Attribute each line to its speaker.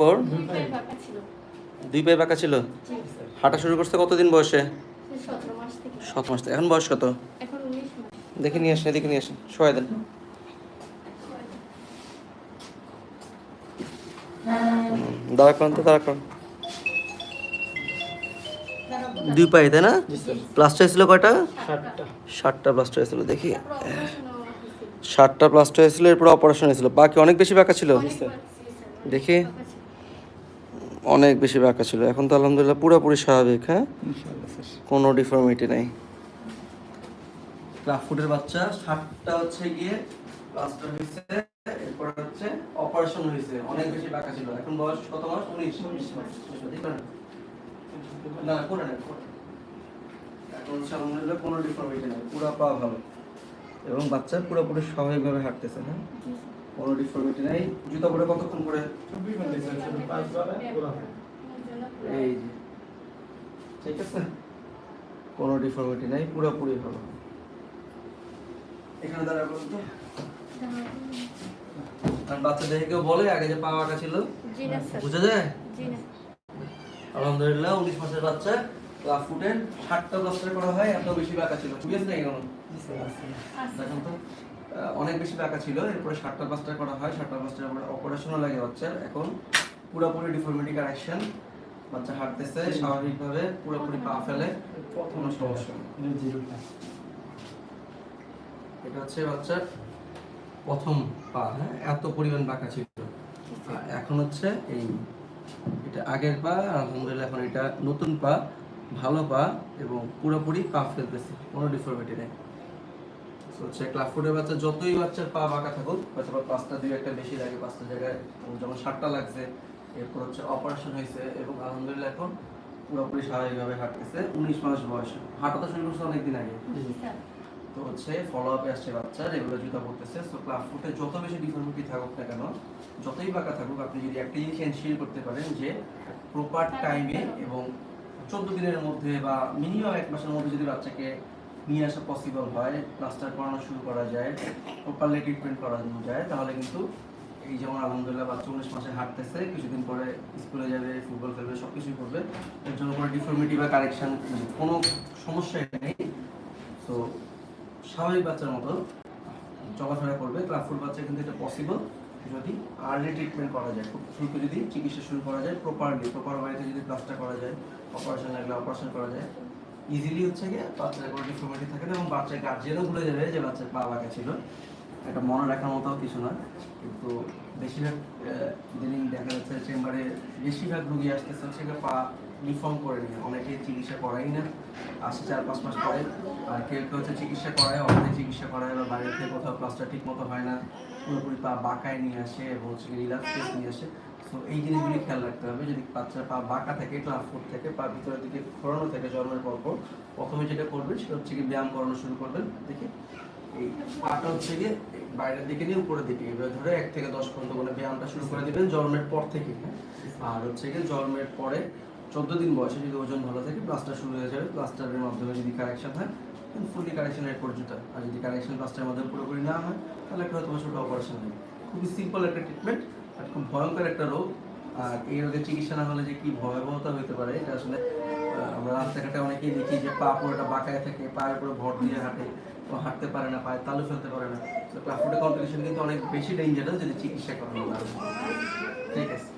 Speaker 1: পর?
Speaker 2: দুই পায়ে বাঁকা ছিল।
Speaker 1: দুই পায়ে বাঁকা ছিল?
Speaker 2: জি।
Speaker 1: হাঁটা শুরু করছে কতদিন বয়সে? সাত মাস থেকে। এখন বয়স কত?
Speaker 2: এখন উনিশ মাস।
Speaker 1: দেখে নিয়ে আসেন এদিকে নিয়ে আসেন। সবাই দেন। দাঁড়া করেন তো দাঁড়া করেন। দুই পায়ে তাই না? প্লাস্টার ছিল কয়টা?
Speaker 3: ষাটটা
Speaker 1: প্লাস্টার হয়েছিল দেখি।
Speaker 2: হয়েছিল
Speaker 1: ষাটটা প্লাস্টার হয়েছিল এরপর অপারেশন হয়েছিল। বাকি অনেক বেশি বাঁকা ছিল। দেখি। অনেক বেশি বাঁকা ছিল। এখন তো আলহামদুলিল্লাহ পুরোপুরি স্বাভাবিক হ্যাঁ? কোনো ডিফর্মিটি নাই। ক্লাব ফুডের বাচ্চা ষাটটা হচ্ছে গিয়ে প্লাস্টার হয়েছে এরপর হচ্ছে অপারেশন হয়েছে অনেক বেশি বাঁকা ছিল। এখন বয়স কত মাস? উনিশ। না করে এখন আলহামদুলিল্লাহ কোনো ডিফর্মিটি নাই। পুরো পা ভালো। এবং বাচ্চা পুরোপুরি স্বাভাবিকভাবে হাঁটতেছে হ্যাঁ? কোনো ডিফর্মিটি নাই। জুতা পরে কতক্ষণ
Speaker 3: পুরো?
Speaker 1: এই যে। ঠিক আছে? কোনো ডিফর্মিটি নাই পুরোপুরি ভালো। এখানে দাঁড়া বলুন তো। আর কেউ বলে আগে যে পা বাঁকা ছিল
Speaker 2: জি না স্যার।
Speaker 1: বুঝা যায়?
Speaker 2: জি না
Speaker 1: আলহামদুলিল্লাহ উনিশ মাসের বাচ্চা। ফুটের ষাটটা প্লাস্টার করা হয় এত বেশি বাঁকা ছিল। আছে না কেন দেখুন তো অনেক বেশি বাঁকা ছিল এরপরে ষাটটা প্লাস্টার করা হয় ষাটটা প্লাস্টার পরে অপারেশনও লাগে বাচ্চার এখন পুরোপুরি ডিফর্মিটি কারেকশন বাচ্চা হাঁটতেছে স্বাভাবিকভাবে পুরোপুরি পা ফেলে কোনো সমস্যা নেই। এটা হচ্ছে বাচ্চার প্রথম পা হ্যাঁ? এত পরিমাণ বাঁকা ছিল। এখন হচ্ছে এই এটা আগের পা আলহামদুলিল্লাহ এখন এটা নতুন পা। ভালো পা এবং পুরোপুরি পা ফেলতেছে কোনো ডিফর্মিটি নেই। So হচ্ছে ক্লাফুডের বাচ্চা যতই বাচ্চার পা বাঁকা থাকুক হয়তো পাঁচটা দুই একটা বেশি লাগে পাঁচটা জায়গায় যেমন সাতটা লাগছে এরপর হচ্ছে অপারেশন হয়েছে এবং আলহামদুলিল্লাহ এখন পুরোপুরি স্বাভাবিকভাবে হাঁটতেছে উনিশ মাস বয়সে। হাঁটা তো শুরু করছে অনেকদিন আগে। তো হচ্ছে ফলো আপে আসছে বাচ্চা রেগুলার জুতা পড়তেছে সো ক্লাব ফুটে যত বেশি ডিফর্মিটি থাকুক না কেন যতই বাঁকা থাকুক আপনি যদি একটা জিনিস এনশিওর করতে পারেন যে প্রপার টাইমে এবং চোদ্দ দিনের মধ্যে বা মিনিমাম এক মাসের মধ্যে যদি বাচ্চাকে নিয়ে আসা পসিবল হয় প্লাস্টার করানো শুরু করা যায় প্রপারলি ট্রিটমেন্ট করানো যায়, তাহলে কিন্তু এই যেমন আলহামদুলিল্লাহ বাচ্চা উনিশ মাসে হাঁটতেছে, কিছুদিন পরে স্কুলে যাবে ফুটবল খেলবে সব কিছুই করবে, এর জন্য কোনো ডিফর্মিটি বা কারেকশন কোনো সমস্যাই নেই। তো স্বাভাবিক বাচ্চার মতো চলাফেরা করবে ক্লাবফুল বাচ্চা কিন্তু এটা পসিবল যদি আর্লি ট্রিটমেন্ট করা যায়, খুব দ্রুত যদি চিকিৎসা শুরু করা যায় প্রপারলি প্রপার ওয়েতে যদি প্লাস্টার করা যায় অপারেশন লাগলে অপারেশন করা যায় ইজিলি হচ্ছে গিয়ে বাচ্চার কোনো ডিফর্মিটি থাকে না এবং বাচ্চার গার্জিয়ানও ভুলে যাবে যে বাচ্চার পা বাঁকা ছিল। এটা মনে রাখার মতো কিছু না, কিন্তু বেশিরভাগ দিনই দেখা যাচ্ছে চেম্বারে বেশিরভাগ রুগী আসতেছে হচ্ছে পা ডিফর্ম করে নিয়ে। অনেকে চিকিৎসা করাই না, আসে চার পাঁচ মাস পরে। আর কেউ কেউ হচ্ছে চিকিৎসা করায়, অনেকে চিকিৎসা করায় বা বাইরে থেকে কোথাও প্লাস্টার ঠিক মতো হয় না। পুরোপুরি পা বাঁকায় নিয়ে আসে এবং হচ্ছে রিল্যাক্স কেস নিয়ে আসে। তো এই জিনিসগুলি খেয়াল রাখতে হবে। যদি বাচ্চার পা বাঁকা থাকে ক্লাস ফুট থেকে, পা ভিতরের দিকে ঘোরানো থাকে জন্মের পর পর, প্রথমে যেটা করবেন সেটা হচ্ছে কি ব্যায়াম করানো শুরু করবেন। দেখে, এই পাটা হচ্ছে গিয়ে বাইরের দিকে নিয়ে উপরের দিকে। এবার ধরে এক থেকে দশ পর্যন্ত মানে ব্যায়ামটা শুরু করে দিবেন জন্মের পর থেকে? আর হচ্ছে গিয়ে জন্মের পরে চোদ্দ দিন বয়সে যদি ওজন ভালো থাকে প্লাস্টার শুরু হয়ে যাবে। প্লাস্টারের মাধ্যমে যদি কারেকশন হয় ফুললি কারেকশন এর জুতা আর যদি কারেকশন প্লাস্টারের মাধ্যমে পুরোপুরি না হয়, তাহলে একটা তোমার ছোটো অপারেশন হবে খুবই সিম্পল একটা ট্রিটমেন্ট আর খুব ভয়ঙ্কর একটা রোগ। আর এই রোগের চিকিৎসা না হলে যে কি ভয়াবহতা হতে পারে, এটা আসলে আমরা রাস্তাঘাটে অনেকেই দেখি যে পা পুরোটা বাঁকায় থাকে, পায়ের উপরে ভর দিয়ে হাঁটে তো হাঁটতে পারে না, পায়ে তালু ফেলতে পারে না। তো ক্লাফুটে কমপ্লিকেশন কিন্তু অনেক বেশি ডেঞ্জারাস যদি চিকিৎসা করানো। ঠিক আছে